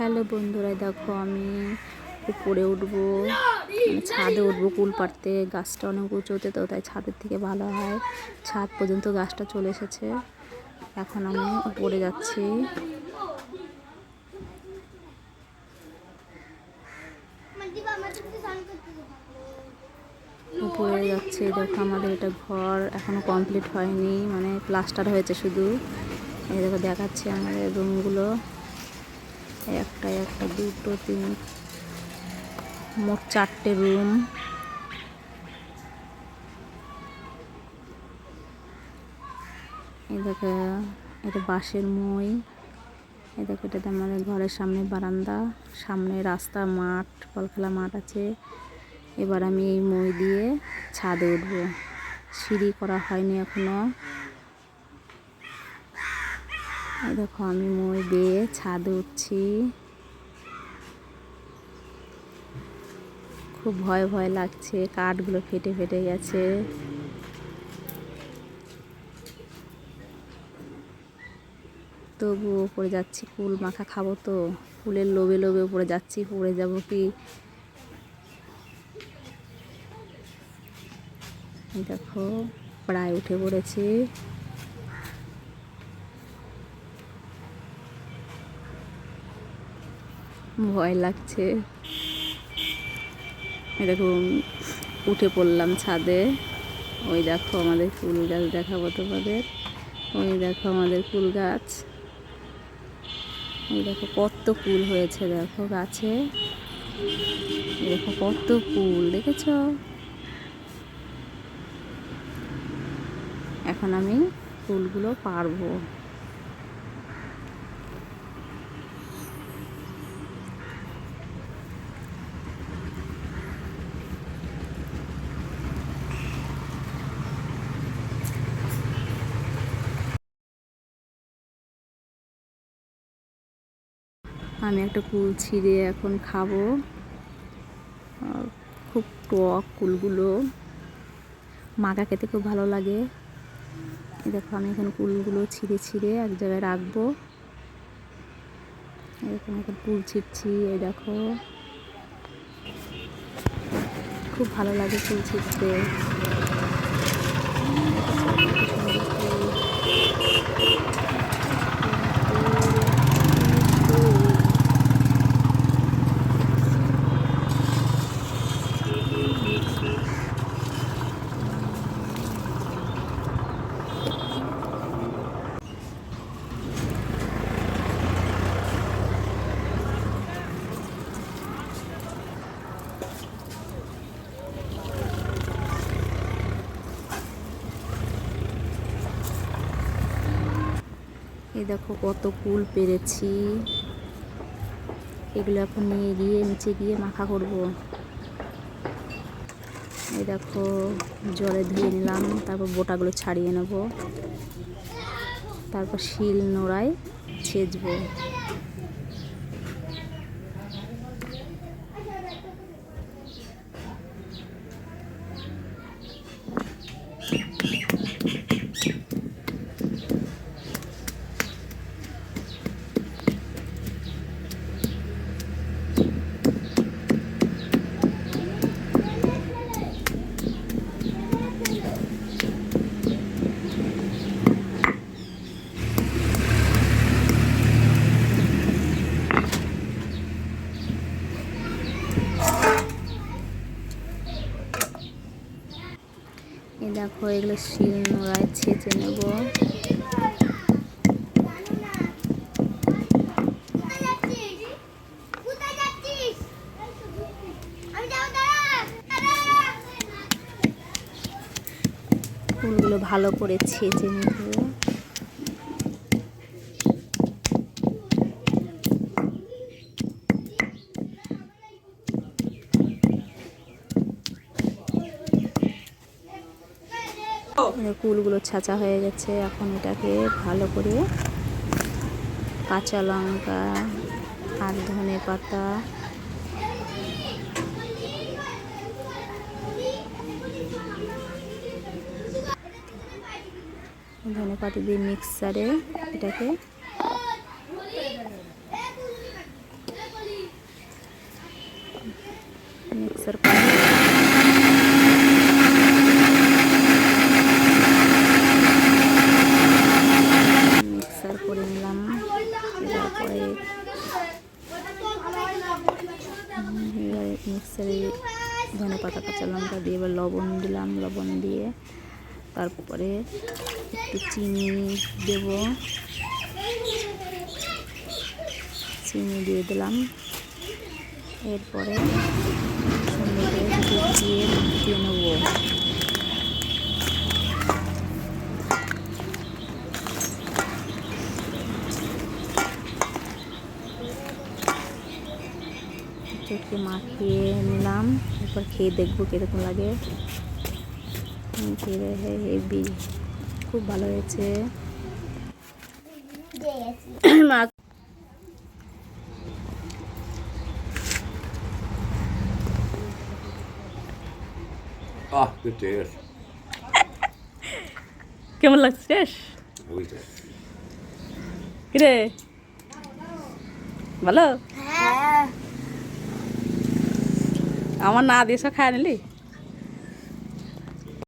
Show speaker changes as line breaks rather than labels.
Hello বন্ধুরা, দেখো আমি উপরে উঠবো ছাদে উঠবো, কুল পাড়তে। গাছটা অনেক উঁচুতে তো তাই ছাদের থেকে ভালো হয়। ছাদ পর্যন্ত গাছটা চলে এসেছে। এখন আমি উপরে যাচ্ছি। উপরে যাচ্ছে, দেখো আমাদের এটা ঘর এখনও কমপ্লিট হয়নি মানে প্লাস্টার হয়েছে শুধু। এই দেখো দেখাচ্ছে আমাদের রুমগুলো একটা একটা, দুটো, তিন, মোট চারটে রুম এই দেখো, এটা বাঁশের মই। এই দেখো, এটাতে আমাদের ঘরের সামনে বারান্দা, সামনে রাস্তা, মাঠ বল খেলা মাঠ আছে। এবার আমি এই মই দিয়ে ছাদে উঠবো। সিঁড়ি করা হয়নি এখনও। দেখো আমি মই বেয়ে ছাদে উঠছি। খুব ভয় ভয় লাগছে, কাঠগুলো ফেটে ফেটে গেছে। তবুও উপরে যাচ্ছি কুল মাখা খাব তো। কুলের লোবে লোবে উপরে যাচ্ছি পড়ে যাব কি? দেখো, প্রায় উঠে পড়েছি। ভয় লাগছে। এরকম উঠে পড়লাম ছাদে। ওই দেখো আমাদের ফুল গাছ দেখাবো তোমাদের। ওই দেখো আমাদের ফুল গাছ। এই দেখো কত ফুল হয়েছে দেখো গাছে। দেখো কত ফুল, দেখেছ? এখন আমি ফুলগুলো পারব। আমি একটা কুল ছিঁড়ে এখন খাব। খুব টক কুলগুলো। মাখা খেতে খুব ভালো লাগে। দেখো, আমি এখন কুলগুলো ছিঁড়ে ছিঁড়ে এক জায়গায় রাখব। এরকম এখন কুল ছিঁড়ছি, এই দেখো। খুব ভালো লাগে কুল ছিঁড়তে। এই দেখো কত কুল পেরেছি। এগুলো এখন নিয়ে গিয়ে নিচে গিয়ে মাখা করব। এই দেখো জলে ধুয়ে নিলাম, তারপর বোটাগুলো ছাড়িয়ে নেব। তারপর শিল নোড়ায় ছেঁচবো এই দেখো এগুলো শিল নোড়ায় ছেঁচে নেব। ফুলগুলো ভালো করে ছেঁচে নেব। কুলগুলো ছাঁচা হয়ে গেছে। এখন এটাকে ভালো করে কাঁচা লঙ্কা, আর ধনে পাতা ধনে পাতা দিয়ে মিক্সারে এটাকে মিক্সার করে মিক্সার করে নিলাম তারপরে এবারে মিক্সারে ধনে পাতা কাঁচা লঙ্কা দিয়ে এবার লবণ দিলাম, লবণ দিয়ে তারপরে একটু চিনি দেব। চিনি দিয়ে দিলাম। এরপরে সুন্দর করে দিয়ে মাখিয়ে নেব একটু মাখিয়ে নিলাম। এরপর খেয়ে দেখব কীরকম লাগে। খেয়ে হেভি খুব ভালো হয়েছে। মা
Ah, good taste.
কেমন লাগছে শেষ কিরে? ভালো? আমার না দিয়ে সব খায় নিলি?